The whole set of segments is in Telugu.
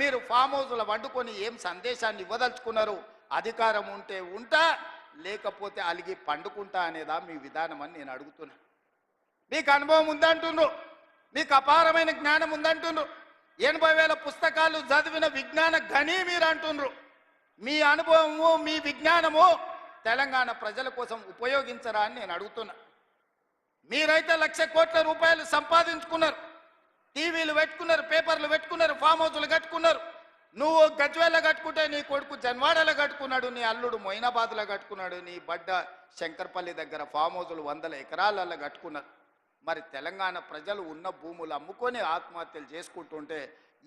మీరు ఫామ్ హౌస్లో వండుకొని ఏం సందేశాన్ని ఇవ్వదలుచుకున్నారు? అధికారం ఉంటే ఉంటా లేకపోతే అలిగి పండుకుంటా అనేదా మీ విధానం అని నేను అడుగుతున్నా. మీకు అనుభవం ఉందంటుండ్రు. మీకు అపారమైన జ్ఞానం ఉందంటుండ్రు. ఎనభై వేల పుస్తకాలు చదివిన విజ్ఞాన ఘని మీరు అంటుండ్రు మీ అనుభవము మీ విజ్ఞానము తెలంగాణ ప్రజల కోసం ఉపయోగించరా అని నేను అడుగుతున్నా. మీరైతే లక్ష కోట్ల రూపాయలు సంపాదించుకున్నారు. టీవీలు పెట్టుకున్నారు పేపర్లు పెట్టుకున్నారు ఫామ్ హౌస్లు కట్టుకున్నారు. నువ్వు గజ్వేల కట్టుకుంటే నీ కొడుకు జన్వాడలో కట్టుకున్నాడు నీ అల్లుడు మొయినాబాద్లో కట్టుకున్నాడు నీ బడ్డ శంకర్పల్లి దగ్గర ఫామ్ హౌసులు వందల ఎకరాలలో కట్టుకున్నారు. మరి తెలంగాణ ప్రజలు ఉన్న భూములు అమ్ముకొని ఆత్మహత్యలు చేసుకుంటుంటే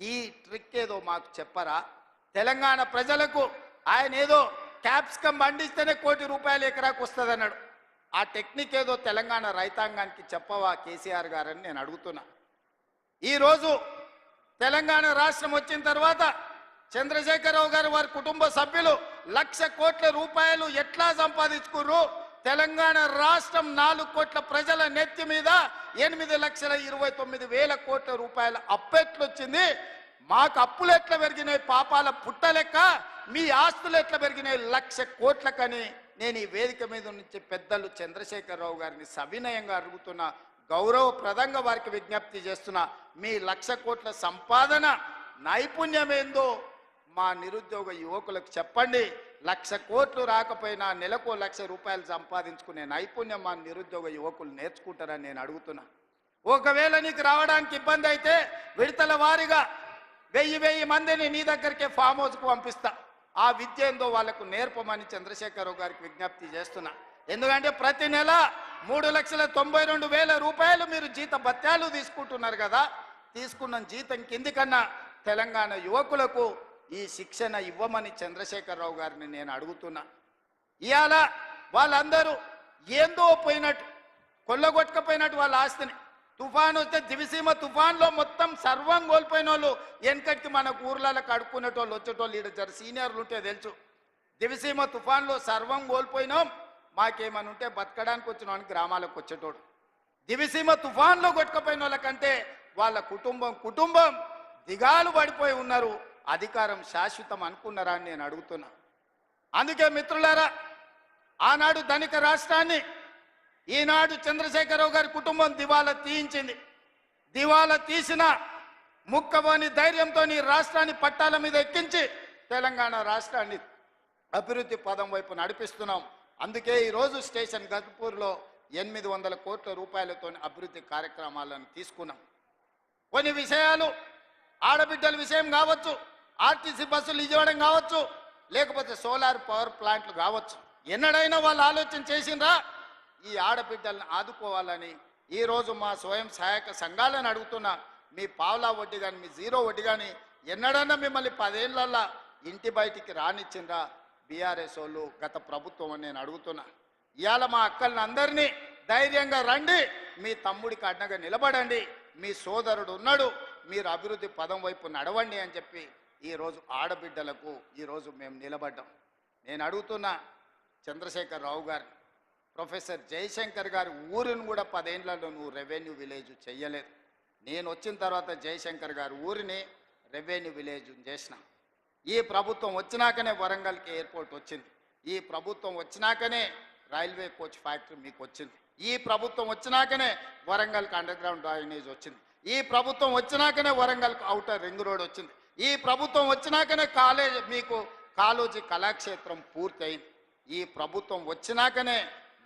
ఈ ట్రిక్ ఏదో మాకు చెప్పరా? తెలంగాణ ప్రజలకు ఆయన ఏదో క్యాప్సికం పండిస్తేనే కోటి రూపాయలు ఎకరాకు వస్తుంది అన్నాడు ఆ టెక్నిక్ ఏదో తెలంగాణ రైతాంగానికి చెప్పవా కేసీఆర్ గారని నేను అడుగుతున్నా. ఈరోజు తెలంగాణ రాష్ట్రం వచ్చిన తర్వాత చంద్రశేఖరరావు గారు వారి కుటుంబ సభ్యులు లక్ష కోట్ల రూపాయలు ఎట్లా సంపాదించుకుర్రు? తెలంగాణ రాష్ట్రం నాలుగు కోట్ల ప్రజల నెత్తి మీద ఎనిమిది లక్షల ఇరవై తొమ్మిది వేల కోట్ల రూపాయల అప్పెట్లొచ్చింది. మాకు అప్పులు ఎట్లా పెరిగినాయి? పాపాల పుట్టలెక్క మీ ఆస్తులు ఎట్లా పెరిగినాయి? లక్ష కోట్లకని నేను ఈ వేదిక మీద నుంచి పెద్దలు చంద్రశేఖరరావు గారిని సవినయంగా అడుగుతున్నా. గౌరవప్రదంగా వారికి విజ్ఞప్తి చేస్తున్నా మీ లక్ష కోట్ల సంపాదన నైపుణ్యం ఏందో మా నిరుద్యోగ యువకులకు చెప్పండి. లక్ష కోట్లు రాకపోయినా నెలకు లక్ష రూపాయలు సంపాదించుకునే నైపుణ్యం మా నిరుద్యోగ యువకులు నేర్చుకుంటారని నేను అడుగుతున్నా. ఒకవేళ నీకు రావడానికి ఇబ్బంది అయితే విడతల వారీగా వెయ్యి వెయ్యి మందిని నీ దగ్గరికే ఫామ్ హౌస్కు పంపిస్తా. ఆ విద్య ఏందో వాళ్ళకు నేర్పమని చంద్రశేఖరరావు గారికి విజ్ఞప్తి చేస్తున్నా. ఎందుకంటే ప్రతి నెల మూడు లక్షల తొంభై రెండు వేల రూపాయలు మీరు జీత భత్యాలు తీసుకుంటున్నారు కదా తీసుకున్న జీతం కింది కన్నా తెలంగాణ యువకులకు ఈ శిక్షణ ఇవ్వమని చంద్రశేఖరరావు గారిని నేను అడుగుతున్నా. ఇవాళ వాళ్ళందరూ ఏందో పోయినట్టు కొల్లగొట్టకపోయినట్టు వాళ్ళ ఆస్తిని. తుఫాన్ వస్తే దివిసీమ తుఫాన్లో మొత్తం సర్వం కోల్పోయిన వాళ్ళు వెనకటికి మన ఊర్లలో కడుక్కునేటోళ్ళు వచ్చేటోళ్ళు ఈడ జర సీనియర్లు ఉంటే తెలుసు. దివిసీమ తుఫాన్లో సర్వం కోల్పోయినాం. మాకేమని ఉంటే బతకడానికి వచ్చిన గ్రామాలకు వచ్చేటోడు. దివిసీమ తుఫాన్లో కొట్టుకుపోయిన వాళ్ళకంటే వాళ్ళ కుటుంబం కుటుంబం దిగాలు పడిపోయి ఉన్నారు. అధికారం శాశ్వతం అనుకున్నారా అని నేను అడుగుతున్నా. అందుకే మిత్రులారా ఆనాడు ధనిక రాష్ట్రాన్ని ఈనాడు చంద్రశేఖరరావు గారి కుటుంబం దివాలా తీయించింది. దివాలా తీసిన ముక్కబోని ధైర్యంతో రాష్ట్రాన్ని పట్టాల మీద ఎక్కించి తెలంగాణ రాష్ట్రాన్ని అభివృద్ధి పదం వైపు నడిపిస్తున్నాం. అందుకే ఈరోజు స్టేషన్ గజ్పూర్లో ఎనిమిది వందల కోట్ల రూపాయలతో అభివృద్ధి కార్యక్రమాలను తీసుకున్నాం. కొన్ని విషయాలు ఆడబిడ్డల విషయం కావచ్చు ఆర్టీసీ బస్సులు ఇవ్వడం కావచ్చు లేకపోతే సోలార్ పవర్ ప్లాంట్లు కావచ్చు. ఎన్నడైనా వాళ్ళు ఆలోచన చేసిండ్రా? ఈ ఆడబిడ్డలను ఆదుకోవాలని ఈరోజు మా స్వయం సహాయక సంఘాలను అడుగుతున్నా. మీ పావలా వడ్డీ కానీ మీ జీరో వడ్డీ కానీ ఎన్నడన్నా మిమ్మల్ని పదేళ్ళల్లా ఇంటి బయటికి రానిచ్చిండ్రా? బీఆర్ఎస్ వాళ్ళు గత ప్రభుత్వం అని నేను అడుగుతున్నా. ఇవాళ మా అక్కల్ని అందరినీ ధైర్యంగా రండి. మీ తమ్ముడికి అడ్డగా నిలబడండి. మీ సోదరుడు ఉన్నాడు. మీరు అభివృద్ధి పదం వైపు నడవండి అని చెప్పి ఈరోజు ఆడబిడ్డలకు ఈరోజు మేము నిలబడ్డాం. నేను అడుగుతున్నా చంద్రశేఖర్ రావు గారిని. ప్రొఫెసర్ జయశంకర్ గారి ఊరిని కూడా పదేళ్ళలో నువ్వు రెవెన్యూ విలేజ్ చెయ్యలేదు. నేను వచ్చిన తర్వాత జయశంకర్ గారి ఊరిని రెవెన్యూ విలేజ్ చేసిన. ఈ ప్రభుత్వం వచ్చినాకనే వరంగల్కి ఎయిర్పోర్ట్ వచ్చింది. ఈ ప్రభుత్వం వచ్చినాకనే రైల్వే కోచ్ ఫ్యాక్టరీ మీకు వచ్చింది. ఈ ప్రభుత్వం వచ్చినాకనే వరంగల్కి అండర్ గ్రౌండ్ డ్రైనేజ్ వచ్చింది. ఈ ప్రభుత్వం వచ్చినాకనే వరంగల్కి అవుటర్ రింగ్ రోడ్ వచ్చింది. ఈ ప్రభుత్వం వచ్చినాకనే కాలేజ్ మీకు కాలోజీ కళాక్షేత్రం పూర్తయింది. ఈ ప్రభుత్వం వచ్చినాకనే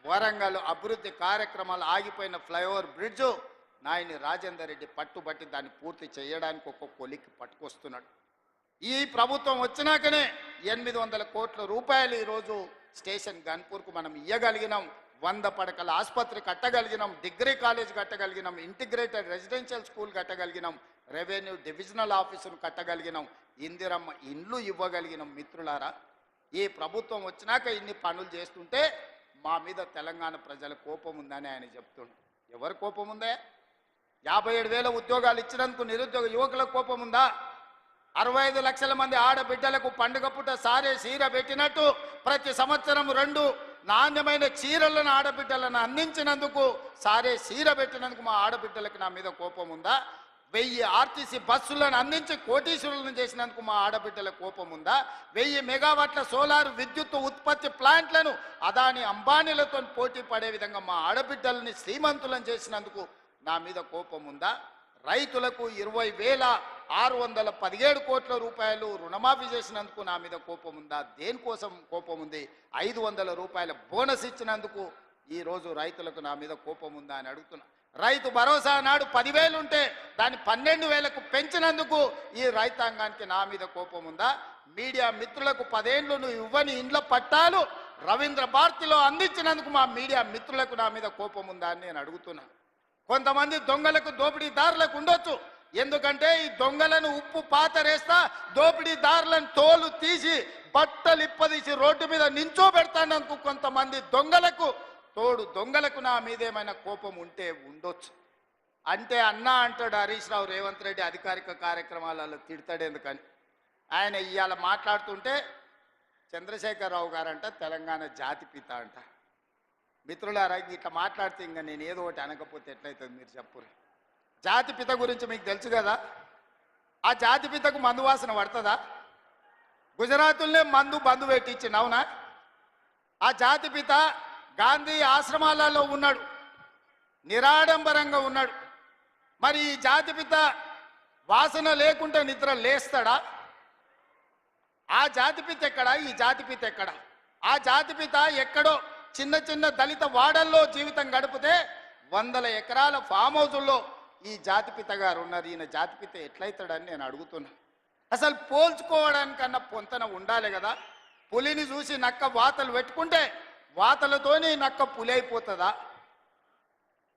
వరంగల్ అభివృద్ధి కార్యక్రమాలు ఆగిపోయిన ఫ్లైఓవర్ బ్రిడ్జు నాయని రాజేందర్ రెడ్డి పట్టుబట్టి దాన్ని పూర్తి చేయడానికి ఒక కొలికి పట్టుకొస్తున్నాడు. ఈ ప్రభుత్వం వచ్చినాకనే ఎనిమిది వందల కోట్ల రూపాయలు ఈరోజు స్టేషన్ గన్పూర్కు మనం ఇవ్వగలిగినాం వంద పడకల ఆసుపత్రి కట్టగలిగినాం. డిగ్రీ కాలేజ్ కట్టగలిగినాం. ఇంటిగ్రేటెడ్ రెసిడెన్షియల్ స్కూల్ కట్టగలిగినాం. రెవెన్యూ డివిజనల్ ఆఫీసును కట్టగలిగినాం. ఇందిరమ్మ ఇండ్లు ఇవ్వగలిగినాం మిత్రులారా. ఈ ప్రభుత్వం వచ్చినాక ఇన్ని పనులు చేస్తుంటే మా మీద తెలంగాణ ప్రజల కోపం ఉందని ఆయన చెప్తుండు. ఎవరు కోపం ఉందే? యాభై ఏడు వేల ఉద్యోగాలు ఇచ్చినందుకు నిరుద్యోగ యువకులకు కోపం ఉందా? అరవై ఐదు లక్షల మంది ఆడబిడ్డలకు పండుగ పుట్ట సారే చీర పెట్టినట్టు ప్రతి సంవత్సరం రెండు నాణ్యమైన చీరలను ఆడబిడ్డలను అందించినందుకు సారే చీర పెట్టినందుకు మా ఆడబిడ్డలకు నా మీద కోపం ఉందా? వెయ్యి ఆర్టీసీ బస్సులను అందించి కోటీశ్వరులను చేసినందుకు మా ఆడబిడ్డల కోపం ఉందా? వెయ్యి మెగావాట్ల సోలార్ విద్యుత్ ఉత్పత్తి ప్లాంట్లను అదాని అంబానీలతో పోటీ పడే విధంగా మా ఆడబిడ్డలని శ్రీమంతులను చేసినందుకు నా మీద కోపం ఉందా? రైతులకు ఇరవై వేల ఆరు వందల పదిహేడు కోట్ల రూపాయలు రుణమాఫీ చేసినందుకు నా మీద కోపం ఉందా? దేనికోసం కోపం ఉంది? ఐదు వందల రూపాయల బోనస్ ఇచ్చినందుకు ఈరోజు రైతులకు నా మీద కోపం ఉందా అని అడుగుతున్నా. రైతు భరోసా నాడు పదివేలు ఉంటే దాన్ని పన్నెండు వేలకు పెంచినందుకు ఈ రైతాంగానికి నా మీద కోపం ఉందా? మీడియా మిత్రులకు పదేండ్లు నువ్వు ఇవ్వని ఇండ్ల పట్టాలు రవీంద్ర భారతిలో అందించినందుకు మా మీడియా మిత్రులకు నా మీద కోపం ఉందా అని నేను అడుగుతున్నా. కొంతమంది దొంగలకు దోపిడీదారులకు ఉండొచ్చు. ఎందుకంటే ఈ దొంగలను ఉప్పు పాతరేస్తా దోపిడీదారులను తోలు తీసి బట్టలు ఇప్పదీసి రోడ్డు మీద నించోబెడతానందుకు కొంతమంది దొంగలకు తోడు దొంగలకు నా మీదేమైనా కోపం ఉంటే ఉండొచ్చు. అంటే అన్నా అంటాడు హరీష్ రావు రేవంత్ రెడ్డి అధికారిక కార్యక్రమాలలో తిడతాడు ఎందుకని? ఆయన ఇవాళ మాట్లాడుతుంటే చంద్రశేఖరరావు గారంట తెలంగాణ జాతిపిత అంట. మిత్రులారా ఇట్లా మాట్లాడితే ఇంకా నేను ఏదో ఒకటి అనకపోతే ఎట్లయితుంది మీరు చెప్పురు జాతి పిత గురించి మీకు తెలుసు కదా? ఆ జాతి పితకు మందు వాసన పడుతుందా? గుజరాతుల్నే మందు బంధు పెట్టించింది అవునా? ఆ జాతి పిత గాంధీ ఆశ్రమాలలో ఉన్నాడు నిరాడంబరంగా ఉన్నాడు. మరి ఈ జాతి పిత వాసన లేకుంటే నిద్ర లేస్తాడా? ఆ జాతిపిత ఎక్కడ? ఈ జాతిపిత ఎక్కడ? ఆ జాతిపిత ఎక్కడో చిన్న చిన్న దళిత వాడల్లో జీవితం గడిపితే వందల ఎకరాల ఫామ్ హౌజుల్లో ఈ జాతిపిత గారు ఉన్నారు ఈయన జాతిపిత ఎట్లయితాడని నేను అడుగుతున్నా. అసలు పోల్చుకోవడానికన్నా పొంతన ఉండాలి కదా. పులిని చూసి నక్క వాతలు పెట్టుకుంటే వాతలతోనే నక్క పులి అయిపోతుందా?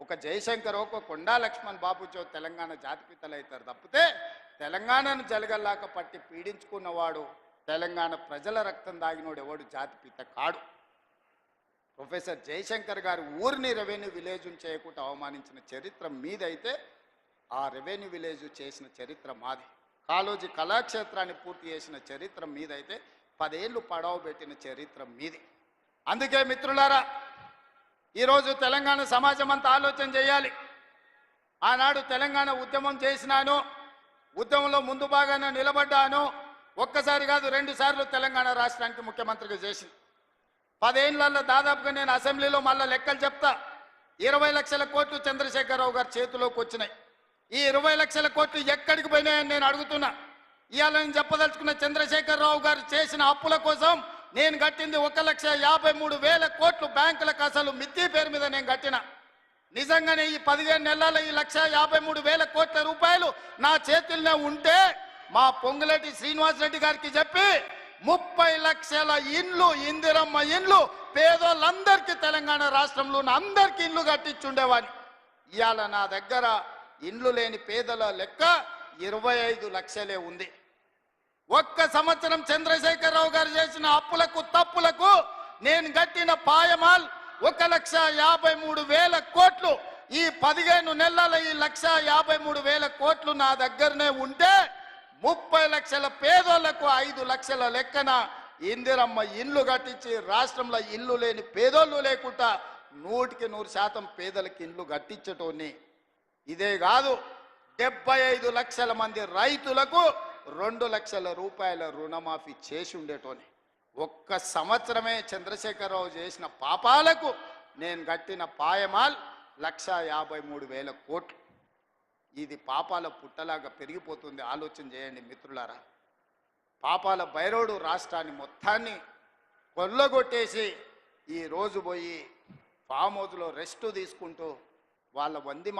ఒక జయశంకర్ ఒక కొండా లక్ష్మణ్ బాబుచో తెలంగాణ జాతిపితలు అవుతారు. తప్పితే తెలంగాణను జలగల్లాక పట్టి పీడించుకున్నవాడు తెలంగాణ ప్రజల రక్తం దాగినోడు ఎవడు? జాతిపిత కాడు. ప్రొఫెసర్ జయశంకర్ గారు ఊరిని రెవెన్యూ విలేజ్ చేయకుండా అవమానించిన చరిత్ర మీదైతే ఆ రెవెన్యూ విలేజ్ చేసిన చరిత్ర మాది. కాలోజీ కళాక్షేత్రాన్ని పూర్తి చేసిన చరిత్ర మీదైతే పదేళ్ళు పడవ పెట్టిన చరిత్ర మీది. అందుకే మిత్రులారా ఈరోజు తెలంగాణ సమాజం అంతా ఆలోచన చేయాలి. ఆనాడు తెలంగాణ ఉద్యమం చేసినాను ఉద్యమంలో ముందు భాగాన నిలబడ్డాను. ఒక్కసారి కాదు రెండు సార్లు తెలంగాణ రాష్ట్రానికి ముఖ్యమంత్రిగా చేసింది. పదేళ్ళలో దాదాపుగా నేను అసెంబ్లీలో మళ్ళీ లెక్కలు చెప్తా. ఇరవై లక్షల కోట్లు చంద్రశేఖరరావు గారి చేతిలోకి వచ్చినాయి. ఈ ఇరవై లక్షల కోట్లు ఎక్కడికి పోయినాయని నేను అడుగుతున్నా. ఇవాళ నేను చెప్పదలుచుకున్న చంద్రశేఖరరావు గారు చేసిన అప్పుల కోసం నేను కట్టింది ఒక లక్ష యాభై మూడు వేల కోట్లు బ్యాంకులకు అసలు మిత్తి పేరు మీద నేను కట్టిన. నిజంగానే ఈ పదిహేను నెలల ఈ లక్ష యాభై మూడు వేల కోట్ల రూపాయలు నా చేతుల్లోనే ఉంటే మా పొంగులేటి శ్రీనివాసరెడ్డి గారికి చెప్పి ముప్పై లక్షల ఇండ్లు ఇందిరమ్మ ఇండ్లు పేదోళ్ళందరికీ తెలంగాణ రాష్ట్రంలో ఉన్న అందరికీ ఇండ్లు కట్టించుండేవాడిని. ఇవాళ నా దగ్గర ఇండ్లు లేని పేదల లెక్క ఇరవై ఐదు లక్షలే ఉంది. ఒక్క సంవత్సరం చంద్రశేఖరరావు గారు చేసిన అప్పులకు తప్పులకు నేను కట్టిన పాయమాల్ ఒక లక్ష యాభై మూడు వేల కోట్లు. ఈ పదిహేను నెలల ఈ లక్ష యాభై మూడు వేల కోట్లు నా దగ్గరనే ఉంటే ముప్పై లక్షల పేదోళ్ళకు ఐదు లక్షల లెక్కన ఇందిరమ్మ ఇల్లు కట్టించి రాష్ట్రంలో ఇల్లు లేని పేదోళ్ళు లేకుండా నూటికి నూరు శాతం పేదలకు ఇల్లు కట్టించటోని ఇదే కాదు డెబ్బై ఐదు లక్షల మంది రైతులకు రెండు లక్షల రూపాయల రుణమాఫీ చేసి ఉండేటోని. ఒక్క సంవత్సరమే చంద్రశేఖరరావు చేసిన పాపాలకు నేను కట్టిన పాయమాల్ లక్ష యాభై మూడు వేల కోట్లు. ఇది పాపాల పుట్టలాగా పెరిగిపోతుంది. ఆలోచన చేయండి మిత్రులారా. పాపాల బైరోడు రాష్ట్రాన్ని మొత్తాన్ని కొల్లగొట్టేసి ఈ రోజు పోయి ఫామ్ హౌస్లో రెస్ట్ తీసుకుంటూ వాళ్ళ వంది